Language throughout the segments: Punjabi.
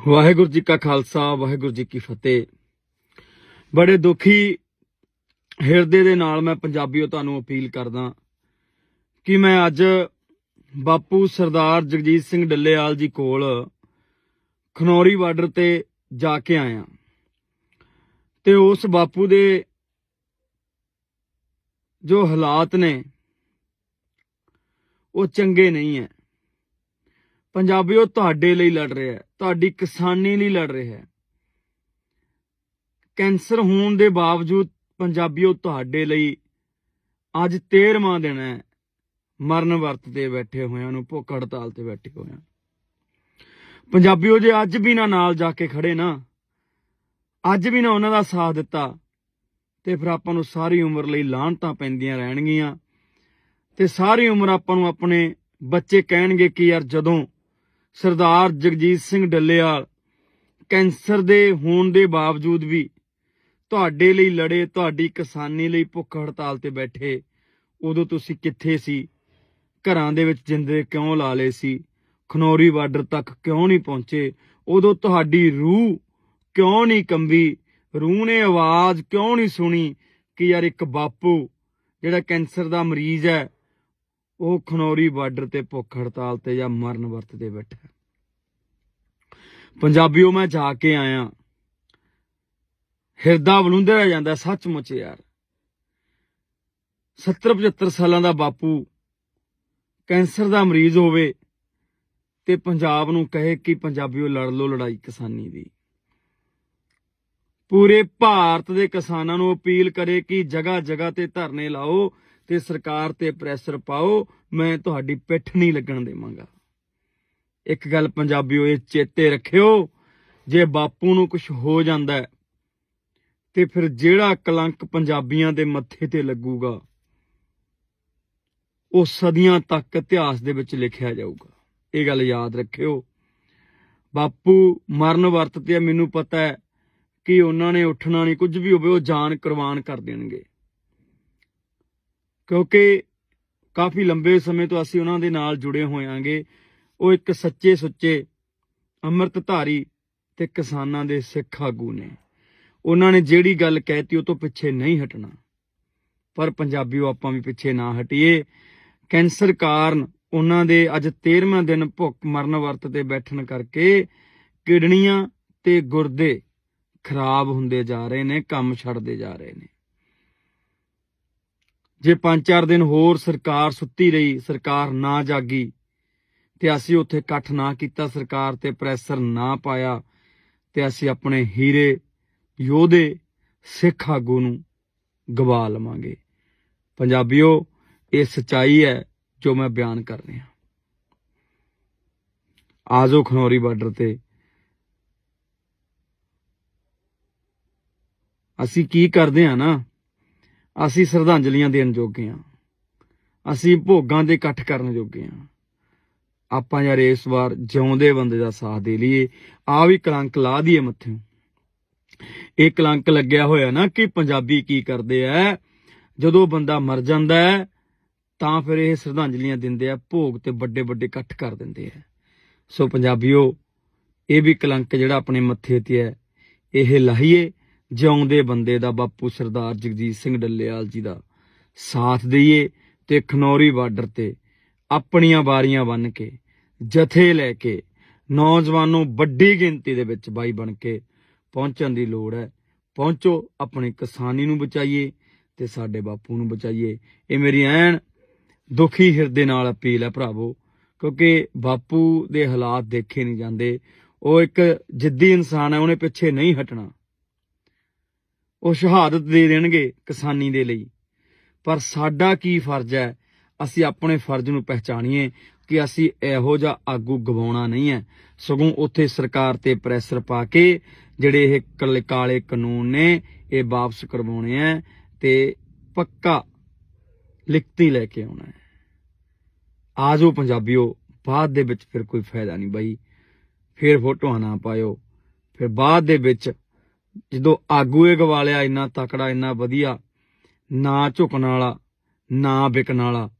ਵਾਹਿਗੁਰੂ ਜੀ ਕਾ ਖਾਲਸਾ, ਵਾਹਿਗੁਰੂ ਜੀ ਕੀ ਫਤਿਹ। ਬੜੇ ਦੁਖੀ ਹਿਰਦੇ ਦੇ ਨਾਲ ਮੈਂ ਪੰਜਾਬੀਓ ਤੁਹਾਨੂੰ ਅਪੀਲ ਕਰਦਾ ਕਿ ਮੈਂ ਅੱਜ ਬਾਪੂ ਸਰਦਾਰ ਜਗਜੀਤ ਸਿੰਘ ਡੱਲੇਵਾਲ ਜੀ ਕੋਲ ਖਨੌਰੀ ਬਾਰਡਰ ਤੇ ਜਾ ਕੇ ਆਇਆ ਤੇ ਉਸ ਬਾਪੂ ਦੇ ਜੋ ਹਾਲਾਤ ਨੇ, ਉਹ ਚੰਗੇ ਨਹੀਂ ਹੈ ਪੰਜਾਬੀਓ ਤੁਹਾਡੇ ਲਈ ਲੜ ਰਿਹਾ ਹੈ, ਤੁਹਾਡੀ ਕਿਸਾਨੀ ਲਈ ਲੜ ਰਿਹਾ ਹੈ। ਕੈਂਸਰ ਹੋਣ ਦੇ ਬਾਵਜੂਦ ਪੰਜਾਬੀਓ ਤੁਹਾਡੇ ਲਈ ਅੱਜ 13ਵਾਂ ਦਿਨ ਹੈ, ਮਰਨ ਵਰਤ ਤੇ ਬੈਠੇ ਹੋਇਆਂ ਨੂੰ ਭੁੱਖ ਹੜਤਾਲ ਤੇ ਬੈਠੇ ਹੋਇਆਂ ਪੰਜਾਬੀਓ ਜੇ ਅੱਜ ਵੀ ਨਾ ਨਾਲ ਜਾ ਕੇ ਖੜੇ ਨਾ, ਅੱਜ ਵੀ ਨਾ ਉਹਨਾਂ ਦਾ ਸਾਥ ਦਿੱਤਾ, ਤੇ ਫਿਰ ਆਪਾਂ ਨੂੰ ਸਾਰੀ ਉਮਰ ਲਈ ਲਾਹਣਤਾਂ ਪੈਂਦੀਆਂ ਰਹਿਣਗੀਆਂ, ਤੇ ਸਾਰੀ ਉਮਰ ਆਪਾਂ ਨੂੰ ਆਪਣੇ ਬੱਚੇ ਕਹਿਣਗੇ ਕਿ ਯਾਰ ਜਦੋਂ ਸਰਦਾਰ ਜਗਜੀਤ ਸਿੰਘ ਡੱਲੇਵਾਲ ਕੈਂਸਰ ਦੇ ਹੋਣ ਦੇ ਬਾਵਜੂਦ ਵੀ ਤੁਹਾਡੇ ਲਈ ਲੜੇ, ਤੁਹਾਡੀ ਕਿਸਾਨੀ ਲਈ ਭੁੱਖ ਹੜਤਾਲ ਤੇ ਬੈਠੇ, ਉਦੋਂ ਤੁਸੀਂ ਕਿੱਥੇ ਸੀ? ਘਰਾਂ ਦੇ ਵਿੱਚ ਜਿੰਦੇ ਕਿਉਂ ਲਾ ਲਏ ਸੀ? ਖਨੌਰੀ ਬਾਰਡਰ ਤੱਕ ਕਿਉਂ ਨਹੀਂ ਪਹੁੰਚੇ? ਉਦੋਂ ਤੁਹਾਡੀ ਰੂਹ ਕਿਉਂ ਨਹੀਂ ਕੰਬੀ? ਰੂਹ ਨੇ ਆਵਾਜ਼ ਕਿਉਂ ਨਹੀਂ ਸੁਣੀ ਕਿ ਯਾਰ ਇੱਕ ਬਾਪੂ ਜਿਹੜਾ ਕੈਂਸਰ ਦਾ ਮਰੀਜ਼ ਹੈ ਉਹ ਖਨੌਰੀ ਬਾਰਡਰ ਤੇ ਭੁੱਖ ਹੜਤਾਲ ਤੇ ਜਾਂ ਮਰਨ ਵਰਤ ਤੇ ਬੈਠਾ। ਹੈ। ਪੰਜਾਬੀਓ, ਮੈਂ ਜਾ ਕੇ ਆਇਆ। ਹਿਰਦਾ ਬਲੁੰਦਰ ਰਹਿ ਜਾਂਦਾ, ਸੱਚਮੁੱਚ ਯਾਰ। 70 75 ਸਾਲਾਂ ਦਾ ਬਾਪੂ ਕੈਂਸਰ ਦਾ ਮਰੀਜ਼ ਹੋਵੇ ਤੇ ਪੰਜਾਬ ਨੂੰ ਕਹੇ ਕਿ ਪੰਜਾਬੀਓ, ਲੜ ਲੋ ਲੜਾਈ ਕਿਸਾਨੀ ਦੀ। ਪੂਰੇ ਭਾਰਤ ਦੇ ਕਿਸਾਨਾਂ ਨੂੰ ਅਪੀਲ ਕਰੇ ਕਿ ਜਗ੍ਹਾ ਜਗ੍ਹਾ ਤੇ ਧਰਨੇ ਲਾਓ ਤੇ ਸਰਕਾਰ ਤੇ ਪ੍ਰੈਸ਼ਰ ਪਾਓ, ਮੈਂ ਤੁਹਾਡੀ ਪਿੱਠ ਨਹੀਂ ਲੱਗਣ ਦੇਵਾਂਗਾ। ਇੱਕ ਗੱਲ ਪੰਜਾਬੀਓ, ਇਹ ਚੇਤੇ ਰੱਖਿਓ, ਜੇ ਬਾਪੂ ਨੂੰ ਕੁਝ ਹੋ ਜਾਂਦਾ ਤੇ ਫਿਰ ਜਿਹੜਾ ਕਲੰਕ ਪੰਜਾਬੀਆਂ ਦੇ ਮੱਥੇ ਤੇ ਲੱਗੂਗਾ, ਉਹ ਸਦੀਆਂ ਤੱਕ ਇਤਿਹਾਸ ਦੇ ਵਿੱਚ ਲਿਖਿਆ ਜਾਊਗਾ। ਇਹ ਗੱਲ ਯਾਦ ਰੱਖਿਓ। ਬਾਪੂ ਮਰਨ ਵਰਤ ਤੇ ਮੈਨੂੰ ਪਤਾ ਹੈ ਕਿ ਉਹਨਾਂ ਨੇ ਉੱਠਣਾ ਨਹੀਂ, ਕੁਝ ਵੀ ਹੋਵੇ, ਉਹ ਜਾਨ ਕੁਰਬਾਨ ਕਰ ਦੇਣਗੇ। ਕਿਉਂਕਿ ਕਾਫੀ ਲੰਬੇ ਸਮੇਂ ਤੋਂ ਅਸੀਂ ਉਹਨਾਂ ਦੇ ਨਾਲ ਜੁੜੇ ਹੋਏ ਹੋਇਆਂਗੇ ਉਹ ਇੱਕ ਸੱਚੇ ਸੁੱਚੇ ਅੰਮ੍ਰਿਤਧਾਰੀ ਤੇ ਕਿਸਾਨਾਂ ਦੇ ਸਿੱਖ ਆਗੂ ਨੇ। ਉਹਨਾਂ ਨੇ ਜਿਹੜੀ ਗੱਲ ਕਹਿਤੀ ਉਹ ਤੋਂ ਪਿੱਛੇ ਨਹੀਂ ਹਟਣਾ। ਪਰ ਪੰਜਾਬੀਓ, ਆਪਾਂ ਵੀ ਪਿੱਛੇ ਨਾ ਹਟੀਏ। ਕੈਂਸਰ ਕਾਰਨ ਉਹਨਾਂ ਦੇ ਅੱਜ 13ਵਾਂ ਦਿਨ ਭੁੱਖ ਮਰਨ ਵਰਤ ਤੇ ਬੈਠਣ ਕਰਕੇ ਕਿਡਨੀਆਂ ਤੇ ਗੁਰਦੇ ਖਰਾਬ ਹੁੰਦੇ ਜਾ ਰਹੇ ਨੇ, ਕੰਮ ਛੱਡਦੇ ਜਾ ਰਹੇ ਨੇ। ਜੇ 5-4 ਦਿਨ ਹੋਰ ਸਰਕਾਰ ਸੁੱਤੀ ਰਹੀ, ਸਰਕਾਰ ਨਾ ਜਾਗੀ, ਤੇ ਅਸੀਂ ਉੱਥੇ ਇਕੱਠ ਨਾ ਕੀਤਾ ਸਰਕਾਰ ਤੇ ਪ੍ਰੈਸ਼ਰ ਨਾ ਪਾਇਆ, ਤੇ ਅਸੀਂ ਆਪਣੇ ਹੀਰੇ ਯੋਧੇ ਸਿੱਖ ਆਗੂ ਨੂੰ ਗਵਾ ਲਵਾਂਗੇ। ਪੰਜਾਬੀਓ, ਇਹ ਸਚਾਈ ਹੈ ਜੋ ਮੈਂ ਬਿਆਨ ਕਰ ਰਿਹਾ। ਆਜੋ ਖਨੌਰੀ ਬਾਰਡਰ ਤੇ। ਅਸੀਂ ਕੀ ਕਰਦੇ ਆ ਨਾ? ਅਸੀਂ ਸ਼ਰਧਾਂਜਲੀਆਂ ਦੇਣ ਜੋਗੇ ਆ ਅਸੀਂ ਭੋਗਾਂ ਦੇ ਇਕੱਠ ਕਰਨ ਜੋਗੇ ਆ ਆਪਾਂ ਯਾਰ ਇਸ ਵਾਰ ਜਿਉਂਦੇ ਬੰਦੇ ਦਾ ਸਾਥ ਦੇ ਲਈਏ। ਆ ਵੀ ਕਲੰਕ ਲਾ ਦਈਏ ਮੱਥੇ। ਇਹ ਕਲੰਕ ਲੱਗਿਆ ਹੋਇਆ ਨਾ ਕਿ ਪੰਜਾਬੀ ਕੀ ਕਰਦੇ ਆ, ਜਦੋਂ ਬੰਦਾ ਮਰ ਜਾਂਦਾ ਹੈ, ਤਾਂ ਫਿਰ ਇਹ ਸ਼ਰਧਾਂਜਲੀਆਂ ਦਿੰਦੇ ਆ, ਭੋਗ ਤੇ ਵੱਡੇ ਵੱਡੇ ਇਕੱਠ ਕਰ ਦਿੰਦੇ ਆ। ਸੋ ਪੰਜਾਬੀਓ, ਇਹ ਵੀ ਕਲੰਕ ਜਿਹੜਾ ਆਪਣੇ ਮੱਥੇ ਤੇ ਹੈ, ਇਹ ਲਾਹੀਏ। ਜਿਉਂਦੇ ਬੰਦੇ ਦਾ ਬਾਪੂ ਸਰਦਾਰ ਜਗਜੀਤ ਸਿੰਘ ਡੱਲੇਵਾਲ ਜੀ ਦਾ ਸਾਥ ਦਈਏ ਤੇ ਖਨੌਰੀ ਬਾਰਡਰ ਤੇ ਆਪਣੀਆਂ ਵਾਰੀਆਂ ਬੰਨ ਕੇ, ਜਥੇ ਲੈ ਕੇ, ਨੌਜਵਾਨੋਂ ਵੱਡੀ ਗਿਣਤੀ ਦੇ ਵਿੱਚ ਬਾਈ ਬਣ ਕੇ ਪਹੁੰਚਣ ਦੀ ਲੋੜ ਹੈ। ਪਹੁੰਚੋ, ਆਪਣੀ ਕਿਸਾਨੀ ਨੂੰ ਬਚਾਈਏ ਤੇ ਸਾਡੇ ਬਾਪੂ ਨੂੰ ਬਚਾਈਏ। ਇਹ ਮੇਰੀ ਐਨ ਦੁਖੀ ਹਿਰਦੇ ਨਾਲ ਅਪੀਲ ਹੈ ਭਰਾਵੋ, ਕਿਉਂਕਿ ਬਾਪੂ ਦੇ ਹਾਲਾਤ ਦੇਖੇ ਨਹੀਂ ਜਾਂਦੇ। ਉਹ ਇੱਕ ਜਿੱਦੀ ਇਨਸਾਨ ਹੈ, ਉਹਨੇ ਪਿੱਛੇ ਨਹੀਂ ਹਟਣਾ। ਉਹ ਸ਼ਹਾਦਤ ਦੇ ਦੇਣਗੇ ਕਿਸਾਨੀ ਦੇ ਲਈ। ਪਰ ਸਾਡਾ ਕੀ ਫਰਜ਼ ਹੈ? ਅਸੀਂ ਆਪਣੇ ਫਰਜ਼ ਨੂੰ ਪਹਿਚਾਣੀਏ ਕਿ ਅਸੀਂ ਇਹੋ ਜਿਹਾ ਆਗੂ ਗਵਾਉਣਾ ਨਹੀਂ ਹੈ। ਸਗੋਂ ਉੱਥੇ ਸਰਕਾਰ ਤੇ ਪ੍ਰੈਸ਼ਰ ਪਾ ਕੇ ਜਿਹੜੇ ਇਹ ਕਾਲੇ- ਕਾਲੇ ਕਾਨੂੰਨ ਨੇ, ਇਹ ਵਾਪਸ ਕਰਵਾਉਣੇ ਆ ਤੇ ਪੱਕਾ ਲਿਖਤੀ ਲੈ ਕੇ ਆਉਣਾ ਹੈ। ਆਜੋ ਪੰਜਾਬੀਓ, ਬਾਅਦ ਦੇ ਵਿੱਚ ਫਿਰ ਕੋਈ ਫਾਇਦਾ ਨਹੀਂ ਬਾਈ। ਫਿਰ ਫੋਟੋਆਂ ਨਾ ਪਾਇਓ। ਫਿਰ ਬਾਅਦ ਦੇ ਵਿੱਚ ਜਦੋਂ ਆਗੂ ਇਹ ਗਵਾ ਲਿਆ ਇੰਨਾ ਤਕੜਾ, ਇੰਨਾ ਵਧੀਆ, ਨਾ ਝੁਕਣ ਵਾਲਾ, ਨਾ ਵਿਕਣ ਵਾਲਾ,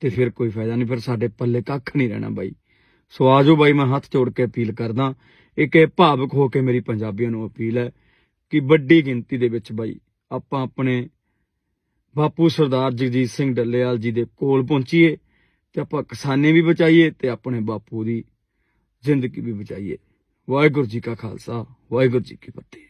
ਤੇ ਫਿਰ ਕੋਈ ਫਾਇਦਾ ਨਹੀਂ। ਫਿਰ ਸਾਡੇ ਪੱਲੇ ਕੱਖ ਨਹੀਂ ਰਹਿਣਾ ਬਾਈ। ਸੋ ਆਜੋ ਬਾਈ, ਮੈਂ ਹੱਥ ਜੋੜ ਕੇ ਅਪੀਲ ਕਰਦਾ, ਇੱਕ ਇਹ ਭਾਵਕ ਹੋ ਕੇ ਮੇਰੀ ਪੰਜਾਬੀਆਂ ਨੂੰ ਅਪੀਲ ਹੈ ਕਿ ਵੱਡੀ ਗਿਣਤੀ ਦੇ ਵਿੱਚ ਬਾਈ, ਆਪਾਂ ਆਪਣੇ ਬਾਪੂ ਸਰਦਾਰ ਜਗਜੀਤ ਸਿੰਘ ਡੱਲੇਵਾਲ ਜੀ ਦੇ ਕੋਲ ਪਹੁੰਚੀਏ ਤੇ ਆਪਾਂ ਕਿਸਾਨੇ ਵੀ ਬਚਾਈਏ ਤੇ ਆਪਣੇ ਬਾਪੂ ਦੀ ਜ਼ਿੰਦਗੀ ਵੀ ਬਚਾਈਏ। ਵਾਹਿਗੁਰੂ ਜੀ ਕਾ ਖਾਲਸਾ, ਵਾਹਿਗੁਰੂ ਜੀ ਕੀ ਫਤਿਹ।